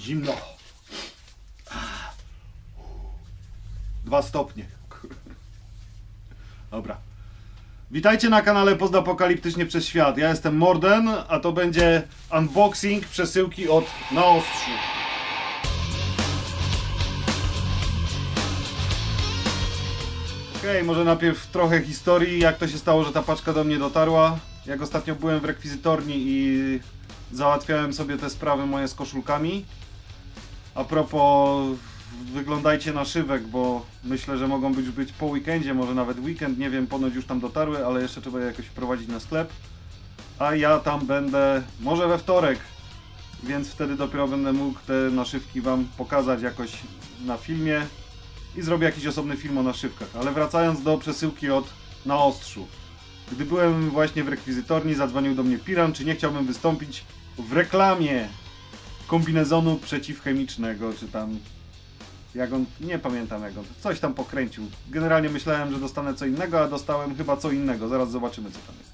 Zimno. Dwa stopnie. Dobra. Witajcie na kanale Postapokaliptycznie przez świat. Ja jestem Morden, a to będzie unboxing przesyłki od Naostrzu. Okej, może najpierw trochę historii, jak to się stało, że ta paczka do mnie dotarła. Jak ostatnio byłem w rekwizytorni i załatwiałem sobie te sprawy moje z koszulkami. A propos, wyglądajcie na szywek, bo myślę, że mogą być, być po weekendzie, może nawet weekend, nie wiem, ponoć już tam dotarły, ale jeszcze trzeba je jakoś wprowadzić na sklep. A ja tam będę może we wtorek, więc wtedy dopiero będę mógł te naszywki Wam pokazać jakoś na filmie i zrobię jakiś osobny film o naszywkach. Ale wracając do przesyłki od na ostrzu. Gdy byłem właśnie w rekwizytorni, zadzwonił do mnie Piran, czy nie chciałbym wystąpić w reklamie kombinezonu przeciwchemicznego, czy tam jak on, nie pamiętam jak on, coś tam pokręcił. Generalnie myślałem, że dostanę co innego, a dostałem chyba co innego. Zaraz zobaczymy co tam jest.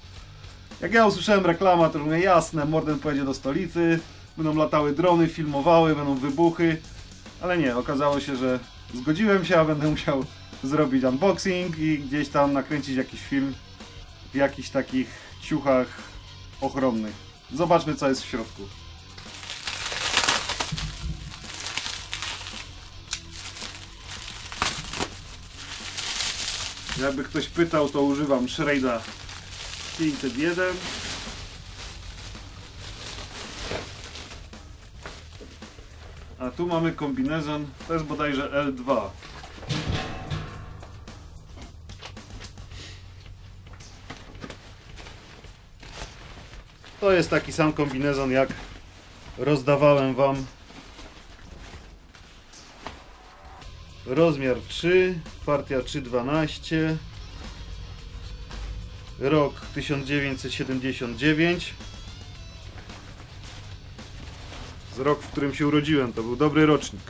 Jak ja usłyszałem reklama, to mówię jasne, Morden pojedzie do stolicy, będą latały drony, filmowały, będą wybuchy, ale nie, okazało się, że zgodziłem się, a będę musiał zrobić unboxing i gdzieś tam nakręcić jakiś film w jakichś takich ciuchach ochronnych. Zobaczmy co jest w środku. Jakby ktoś pytał, to używam Shreda 501. A tu mamy kombinezon, to jest bodajże L2. To jest taki sam kombinezon jak rozdawałem wam. Rozmiar 3, partia 312. Rok 1979. Z rok, w którym się urodziłem, to był dobry rocznik.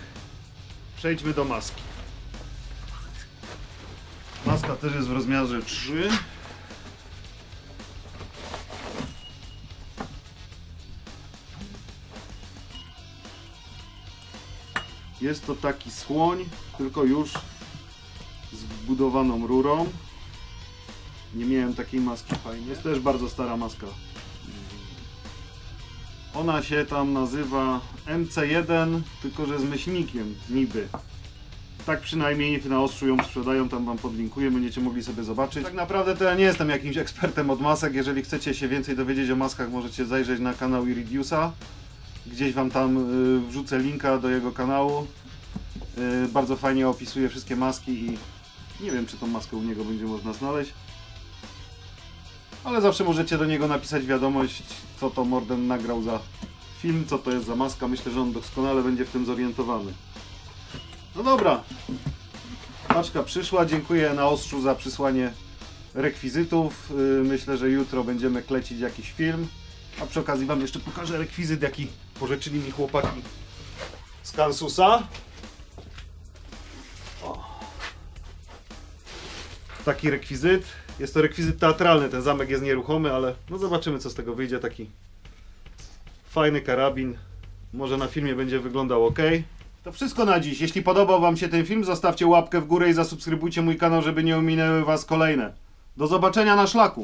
Przejdźmy do maski. Maska też jest w rozmiarze 3. Jest to taki słoń, tylko już z wbudowaną rurą. Nie miałem takiej maski fajnie. Jest też bardzo stara maska. Ona się tam nazywa MC1, tylko że z myślnikiem, niby. Tak przynajmniej na ostrzu ją sprzedają, tam wam podlinkuję, będziecie mogli sobie zobaczyć. Tak naprawdę to ja nie jestem jakimś ekspertem od masek. Jeżeli chcecie się więcej dowiedzieć o maskach, możecie zajrzeć na kanał Iridiusa. Gdzieś wam tam y, wrzucę linka do jego kanału. Y, bardzo fajnie opisuje wszystkie maski i nie wiem, czy tą maskę u niego będzie można znaleźć. Ale zawsze możecie do niego napisać wiadomość, co to Morden nagrał za film, co to jest za maska. Myślę, że on doskonale będzie w tym zorientowany. No dobra. Paczka przyszła. Dziękuję na ostrzu za przysłanie rekwizytów. Yy, Myślę, że jutro będziemy klecić jakiś film. A przy okazji Wam jeszcze pokażę rekwizyt, jaki pożyczyli mi chłopaki z Kansusa. O. Taki rekwizyt. Jest to rekwizyt teatralny, ten zamek jest nieruchomy, ale no zobaczymy co z tego wyjdzie. Taki fajny karabin. Może na filmie będzie wyglądał ok. To wszystko na dziś. Jeśli podobał Wam się ten film, zostawcie łapkę w górę i zasubskrybujcie mój kanał, żeby nie ominęły Was kolejne. Do zobaczenia na szlaku.